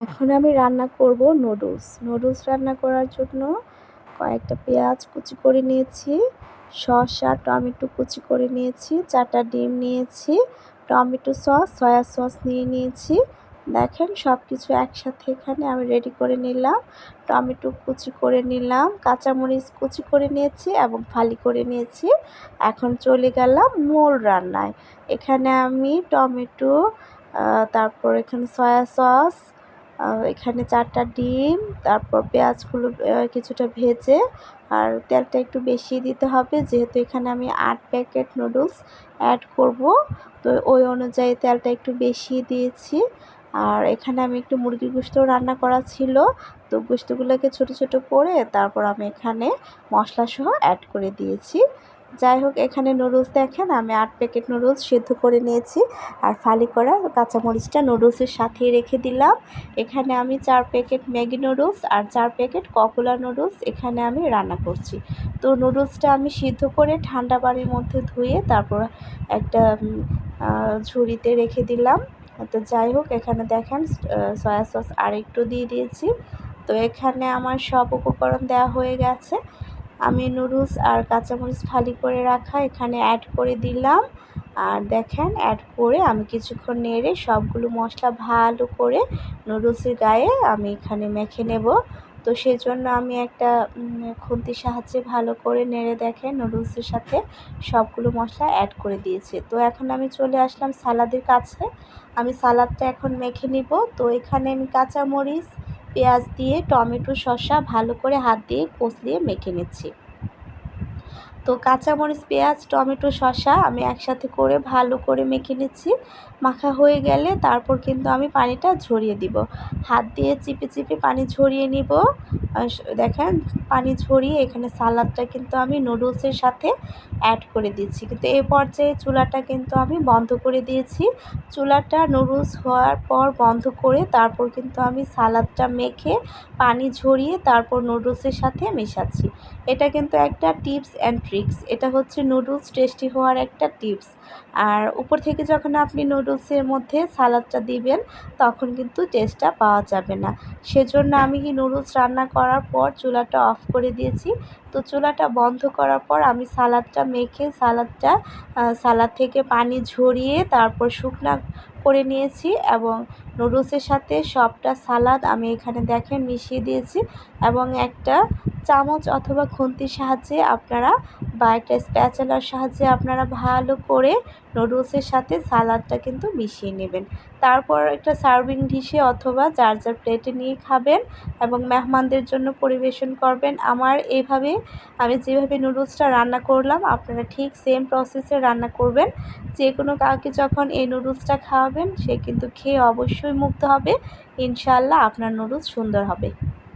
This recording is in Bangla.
এখন আমি রান্না করব নুডলস নুডলস রান্না করার জন্য কয়েকটা পেঁয়াজ কুচি করে নিয়েছি, শসা, টমেটো কুচি করে নিয়েছি, চারটা ডিম নিয়েছি, টমেটো সস, সয়া সস নিয়ে নিয়েছি। দেখেন সব কিছু একসাথে এখানে আমি রেডি করে নিলাম। টমেটো কুচি করে নিলাম, কাঁচামরিচ কুচি করে নিয়েছি এবং ফালি করে নিয়েছি। এখন চলে গেলাম মূল রান্নায়। এখানে আমি টমেটো তারপর এখানে সয়া সস এখানে চারটা ডিম, তারপর পেঁয়াজগুলো কিছুটা ভেজে আর তেলটা একটু বেশি দিতে হবে। যেহেতু এখানে আমি আট প্যাকেট নুডলস অ্যাড করব, তো ওই অনুযায়ী তেলটা একটু বেশি দিয়েছি। আর এখানে আমি একটু মুরগির গোস্ত রান্না করা ছিল, তো গোস্তগুলোকে ছোট ছোট করে তারপর আমি এখানে মশলা সহ অ্যাড করে দিয়েছি। যাই হোক, এখানে নুডলস দেখেন, আমি আট প্যাকেট নুডলস সেদ্ধ করে নিয়েছি আর ফালি করা কাঁচামরিচটা নুডলসের সাথে রেখে দিলাম। এখানে আমি চার প্যাকেট ম্যাগি নুডলস আর চার প্যাকেট ককুলা নুডলস এখানে আমি রান্না করছি। তো নুডলসটা আমি সিদ্ধ করে ঠান্ডা বাড়ির মধ্যে ধুয়ে তারপর একটা ঝুড়িতে রেখে দিলাম। তো যাই হোক, এখানে দেখেন সয়া সস আর একটু দিয়ে দিয়েছি। তো এখানে আমার সব উপকরণ দেওয়া হয়ে গেছে। আমি নুডলস আর কাঁচামরিচ ফালি করে রাখা, এখানে অ্যাড করে দিলাম। আর দেখেন অ্যাড করে আমি কিছুক্ষণ নেড়ে সবগুলো মশলা ভালো করে নুডলসের গায়ে আমি এখানে মেখে নেব। তো সেই জন্য আমি একটা খুন্তির সাহায্যে ভালো করে নেড়ে দেখেন নুডলসের সাথে সবগুলো মশলা অ্যাড করে দিয়েছি। তো এখন আমি চলে আসলাম সালাদের কাছে। আমি সালাদটা এখন মেখে নিব। তো এখানে আমি কাঁচামরিচ পেঁয়াজ দিয়ে টমেটো শসা ভালো করে হাত দিয়ে কষলিয়ে মেখে নিচ্ছি। তো কাঁচামরিচ, পেঁয়াজ, টমেটো, শসা আমি একসাথে করে ভালো করে মেখে নিচ্ছি। মাখা হয়ে গেলে তারপর কিন্তু আমি পানিটা ঝরিয়ে দিব। হাত দিয়ে চিপে চিপে পানি ঝরিয়ে নিব। দেখেন পানি ঝরিয়ে এখানে সালাদটা কিন্তু আমি নুডলসের সাথে অ্যাড করে দিচ্ছি। কিন্তু এই পর্যায়ে চুলাটা কিন্তু আমি বন্ধ করে দিয়েছি। চুলাটা নুডলস হওয়ার পর বন্ধ করে তারপর কিন্তু আমি সালাদটা মেখে পানি ঝরিয়ে তারপর নুডলসের সাথে মেশাচ্ছি। এটা কিন্তু একটা টিপস অ্যান্ড ট্রিক্স এটা হচ্ছে নুডলস টেস্টি হওয়ার একটা টিপস আর উপর থেকে যখন আপনি নুডলসের মধ্যে সালাদটা দিবেন, তখন কিন্তু টেস্টটা পাওয়া যাবে না। সেজন্য আমি কি নুডলস রান্না করার পর চুলাটা অফ করে দিয়েছি। তো চুলাটা বন্ধ করার পর আমি সালাদটা মেখে সালাদটা সালাদ থেকে পানি ঝরিয়ে তারপর শুকনা করে নিয়েছি এবং নুডলসের সাথে সবটা সালাদ আমি এখানে দেখেন মিশিয়ে দিয়েছি এবং একটা চামচ অথবা খুন্তির সাহায্যে আপনারা বা একটা স্প্যাচেলার সাহায্যে আপনারা ভালো করে নুডলসের সাথে সালাদটা কিন্তু মিশিয়ে নেবেন। তারপর একটা সার্ভিং ডিশে অথবা যার যার প্লেটে নিয়ে খাবেন এবং মেহমানদের জন্য পরিবেশন করবেন। আমার এইভাবে আমি যেভাবে নুডলসটা রান্না করলাম, আপনারা ঠিক সেম প্রসেসে রান্না করবেন। যে কোনো কাউকে যখন এই নুডলসটা খাওয়াবেন সে কিন্তু খেয়ে অবশ্যই মুগ্ধ হবে। ইনশাল্লাহ আপনার নুডলস সুন্দর হবে।